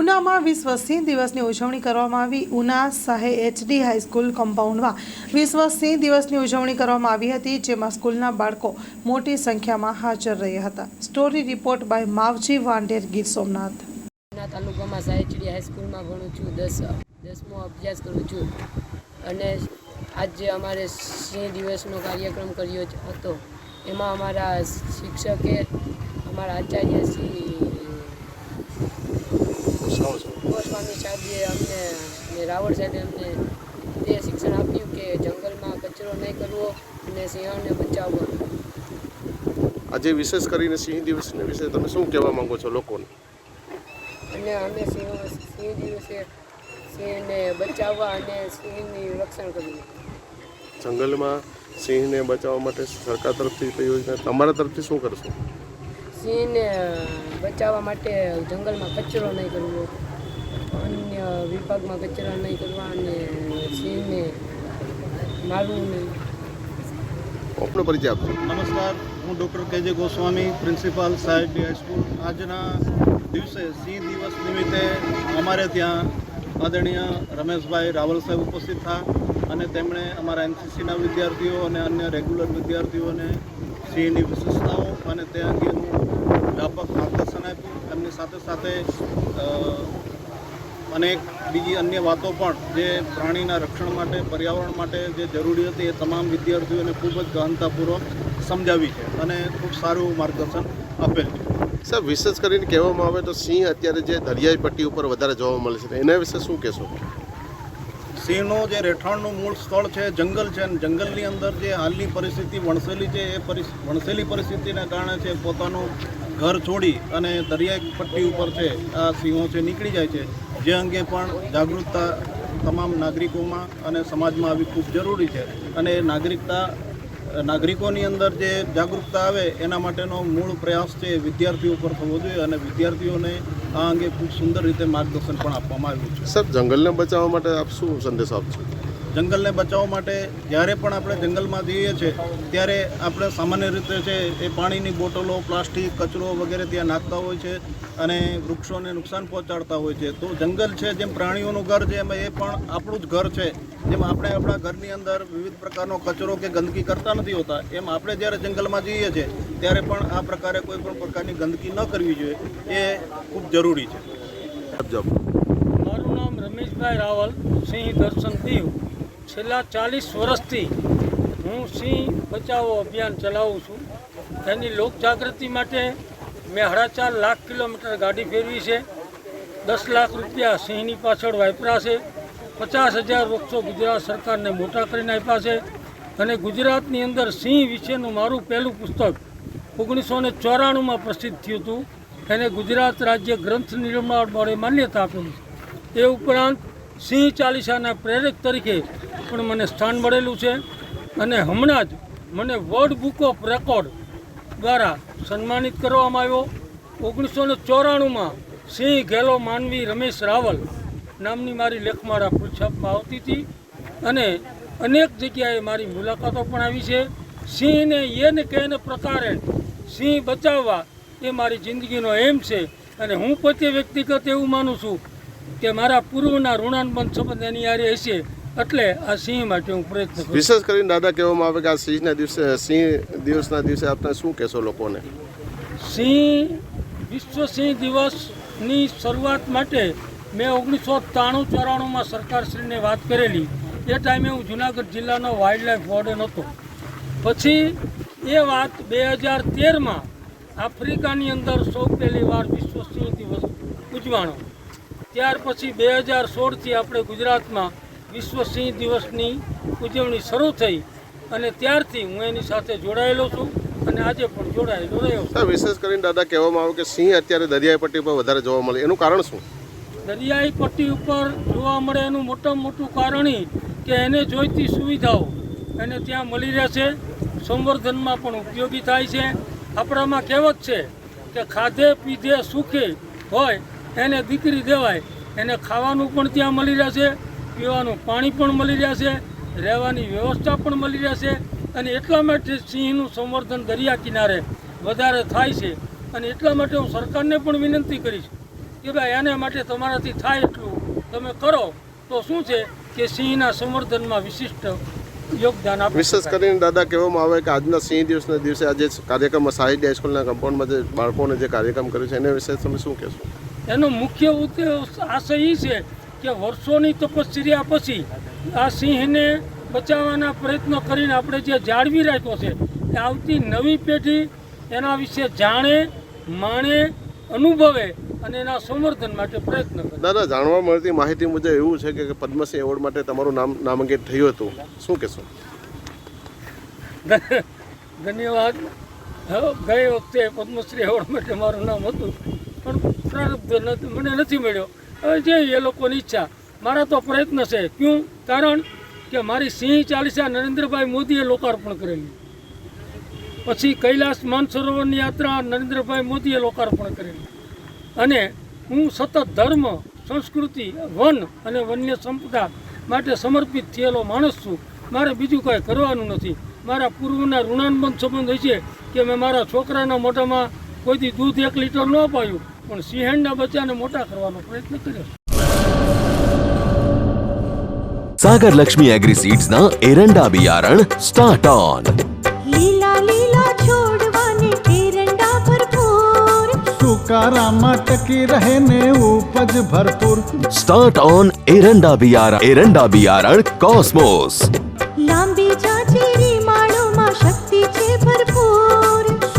ઉનામાં વિશ્વ સિંહ દિવસની ઉજવણી કરવામાં આવી. ઉના શાહે એચડી હાઈસ્કૂલ કમ્પાઉન્ડમાં વિશ્વ સિંહ દિવસની ઉજવણી કરવામાં આવી હતી, જેમાં સ્કૂલના બાળકો મોટી સંખ્યામાં હાજર રહ્યા હતા. Story report by Mavji Vander Gir Somnath. ના તાલુકામાં સાહેચડી હાઈસ્કૂલમાં ભણું છું. દસ, દસમો અભ્યાસ કરું છું. અને આજે અમારે સિંહ દિવસનો કાર્યક્રમ કર્યો હતો. એમાં અમારા શિક્ષકે, અમારા આચાર્ય શ્રી ગોસ્વામી સાહેબે અમને અને રાવળ સાહેબે અમને તે શિક્ષણ આપ્યું કે જંગલમાં કચરો નહીં કરવો અને સિંહોને બચાવવો. આજે વિશેષ કરીને સિંહ દિવસને વિશે તમે શું કહેવા માંગો છો લોકોને? અને અમે સિંહ સિંહ દિવસે સિંહને બચાવવા અને સિંહની રક્ષણ કરવી. જંગલમાં સિંહને બચાવવા માટે સરકાર તરફથી યોજના તમારા તરફથી શું કરશો? સિંહને બચાવવા માટે જંગલમાં કચરો નહીં કરવો. અન્ય વિભાગમાં કચરા નહીં કરવા અને સિંહને મારવું નહીં આપનો પરિચય આપો નમસ્કાર હું ડૉક્ટર કે જે ગોસ્વામી પ્રિન્સિપાલ સાહેબ હાઈસ્કૂલ આજના દિવસે સિંહ દિવસ નિમિત્તે અમારે ત્યાં આદરણીય રમેશભાઈ રાવલ સાહેબ ઉપસ્થિત થયા અને તેમણે અમારા એનસીસીના વિદ્યાર્થીઓ અને અન્ય રેગ્યુલર વિદ્યાર્થીઓને સિંહની વિશેષતાઓ અને તે અંગેનું વ્યાપક માર્ગદર્શન આપ્યું એમની સાથે અનેક બીજી અન્ય વાતો પણ જે પ્રાણીના રક્ષણ માટે પર્યાવરણ માટે જે જરૂરી હતી એ તમામ વિદ્યાર્થીઓને ખૂબ જ ગહનતાપૂર્વક સમજાવી છે અને ખૂબ સારું માર્ગદર્શન આપેલ છે. સાહેબ વિશેષ કરીને કહેવામાં આવે તો સિંહ અત્યારે જે દરિયાઈ પટ્ટી ઉપર વધારે જોવા મળે છે એના વિશે શું કહેશો? સિંહનું જે રહેઠાણનું મૂળ સ્થળ છે જંગલ છે અને જંગલની અંદર જે હાલની પરિસ્થિતિ વણસેલી છે એ વણસેલી પરિસ્થિતિના કારણે છે પોતાનું ઘર છોડી અને દરિયાઈ પટ્ટી ઉપર છે, આ સિંહો છે, નીકળી જાય છે. જે અંગે પણ જાગૃતતા તમામ નાગરિકોમાં અને સમાજમાં આવી ખૂબ જરૂરી છે. અને નાગરિકતા, નાગરિકોની અંદર જે જાગૃતતા આવે, એના માટેનો મૂળ પ્રયાસ છે વિદ્યાર્થીઓ પર થવો જોઈએ અને વિદ્યાર્થીઓને આ અંગે ખૂબ સુંદર રીતે માર્ગદર્શન પણ આપવામાં આવ્યું છે. સર, જંગલને બચાવવા માટે આપ શું સંદેશ આપશો? જંગલને બચાવવા માટે જ્યારે પણ આપણે જંગલમાં જઈએ છીએ ત્યારે આપણે સામાન્ય રીતે છે એ પાણીની બોટલો પ્લાસ્ટિક કચરો વગેરે ત્યાં નાખતા હોય છે અને વૃક્ષોને નુકસાન પહોંચાડતા હોય છે. તો જંગલ છે જેમ પ્રાણીઓનું ઘર છે એમાં એ પણ આપણું જ ઘર છે. જેમ આપણે આપણા ઘરની અંદર વિવિધ પ્રકારનો કચરો કે ગંદકી કરતા નથી હોતા એમ આપણે જ્યારે જંગલમાં જઈએ છીએ ત્યારે પણ આ પ્રકારે કોઈ પણ પ્રકારની ગંદકી ન કરવી જોઈએ. એ ખૂબ જરૂરી છે. મારું નામ રમેશભાઈ રાવલ સિંહ દર્શન દીવ. છેલ્લા ચાલીસ વર્ષથી હું સિંહ બચાવો અભિયાન ચલાવું છું. તેની લોકજાગૃતિ માટે મેં સાડા લાખ કિલોમીટર ગાડી ફેરવી છે. દસ લાખ રૂપિયા સિંહની પાછળ વાપરા છે. પચાસ હજાર વૃક્ષો ગુજરાત સરકારને મોટા કરીને આપ્યા છે. અને ગુજરાતની અંદર સિંહ વિશેનું મારું પહેલું પુસ્તક ઓગણીસો ને ચોરાણુંમાં પ્રસિદ્ધ થયું હતું. એને ગુજરાત રાજ્ય ગ્રંથ નિર્માણ બોર્ડે માન્યતા આપેલી છે. એ ઉપરાંત સિંહ ચાલીસાના પ્રેરક તરીકે પણ મને સ્થાન મળેલું છે અને હમણાં જ મને વર્લ્ડ બુક ઓફ રેકોર્ડ દ્વારા સન્માનિત કરવામાં આવ્યો. ઓગણીસો ને ચોરાણુંમાં સિંહ ઘેલો માનવી રમેશ રાવલ નામની મારી લેખમાળા પૂછાપમાં આવતી હતી અને અનેક જગ્યાએ મારી મુલાકાતો પણ આવી છે. સિંહને એને કહેને પ્રકારે સિંહ બચાવવા એ મારી જિંદગીનો એમ છે અને હું પોતે વ્યક્તિગત એવું માનું છું કે મારા પૂર્વના ઋણાનુબંધ સંબંધ એની હારે હશે એટલે આ સિંહ માટે હું પ્રયત્ન કરું વિશેષ કરીને દાદા કહેવામાં આવે કે આ સિંહના દિવસે સિંહ દિવસના દિવસે આપને શું કહેશો લોકોને? સિંહ વિશ્વ સિંહ દિવસની શરૂઆત માટે મેં ઓગણીસો ત્રાણું ચોરાણુંમાં સરકારશ્રીને વાત કરેલી. એ ટાઈમે હું જુનાગઢ જિલ્લાનો વાઇલ્ડ વોર્ડન હતો. પછી એ વાત બે હજાર તેરમાં આફ્રિકાની અંદર સૌ પહેલી વાર વિશ્વ સિંહ દિવસ ઉજવાણો. ત્યાર પછી બે હજાર સોળથી આપણે ગુજરાતમાં વિશ્વ સિંહ દિવસની ઉજવણી શરૂ થઈ અને ત્યારથી હું એની સાથે જોડાયેલો છું અને આજે પણ જોડાયેલો રહ્યો છું. વિશેષ કરીને દાદા કહેવામાં આવે કે સિંહ અત્યારે દરિયાઈ પટ્ટી પર વધારે જોવા મળે. એનું કારણ શું? દરિયાઈ પટ્ટી ઉપર જોવા મળે એનું મોટામાં મોટું કારણ ઈ કે એને જોઈતી સુવિધાઓ એને ત્યાં મળી રહેશે સંવર્ધનમાં પણ ઉપયોગી થાય છે. આપણામાં કહેવત છે કે ખાધે પીધે સુખે હોય એને દીકરી દેવાય. એને ખાવાનું પણ ત્યાં મળી રહેશે, પીવાનું પાણી પણ મળી રહેશે, રહેવાની વ્યવસ્થા પણ મળી રહેશે અને એટલા માટે સિંહનું સંવર્ધન દરિયા કિનારે વધારે થાય છે. અને એટલા માટે હું સરકારને પણ વિનંતી કરીશ કે ભાઈ આને માટે તમારાથી થાય એટલું. તમે કરો. તો શું છે કે સિંહના સંવર્ધનમાં વિશિષ્ટ યોગદાન આપે વિશેષ કરીને દાદા, કહેવામાં આવે કે આજના સિંહ દિવસના દિવસે આજે કાર્યક્રમમાં સાહિત્ય હાઈસ્કૂલના કમ્પાઉન્ડમાં જે બાળકોને જે કાર્યક્રમ કર્યો છે, એના વિશે તમે શું કહેશો? એનો મુખ્ય ઉદ્દેશ આશય એ છે કે વર્ષોની તપશ્ચર્યા પછી આ સિંહને બચાવવાના પ્રયત્નો કરીને આપણે જે જાળવી રાખ્યો છે એ આવતી નવી પેઢી એના વિશે જાણે માણે અનુભવે અને એના સંવર્ધન માટે પ્રયત્ન કરે. દાદા જાણવા મળતી માહિતી મુજબ એવું છે કે પદ્મશ્રી એવોર્ડ માટે તમારું નામ નામાંકિત થયું હતું. શું કહેશો? ધન્યવાદ. ગઈ વખતે પદ્મશ્રી એવોર્ડ માટે મારું નામ હતું. પણ પ્રારબ્ધ મને નથી મળ્યો. હવે જે એ લોકોની ઈચ્છા, મારા તો પ્રયત્ન છે. ક્યું? કારણ કે મારી સિંહ ચાલીસા નરેન્દ્રભાઈ મોદીએ લોકાર્પણ કરેલી. પછી કૈલાસ માનસરોવરની યાત્રા નરેન્દ્રભાઈ મોદીએ લોકાર્પણ કરેલી. અને હું સતત ધર્મ, સંસ્કૃતિ, વન અને વન્ય સંપદા માટે સમર્પિત થયેલો માણસ છું. મારે બીજું કાંઈ કરવાનું નથી. મારા પૂર્વના ઋણાનુબંધ સંબંધ હોય છે કે મેં મારા છોકરાના મોઢામાં કોઈથી દૂધ એક લીટર ન અપાયું. પણ સિંહણના બચ્ચાને મોટા કરવાનો પ્રયત્ન કર્યો સાગર લક્ષ્મી એગ્રી સીડ્સ ના એરંડા બિયારણ સ્ટાર્ટ ઓન લીલા લીલા છોડવાને એરંડા ભરપૂર સુકારામાં ટકી રહે ને ઉપજ ભરપૂર સ્ટાર્ટ ઓન એરંડા બિયારણ એરંડા બિયારણ કોસ્મોસ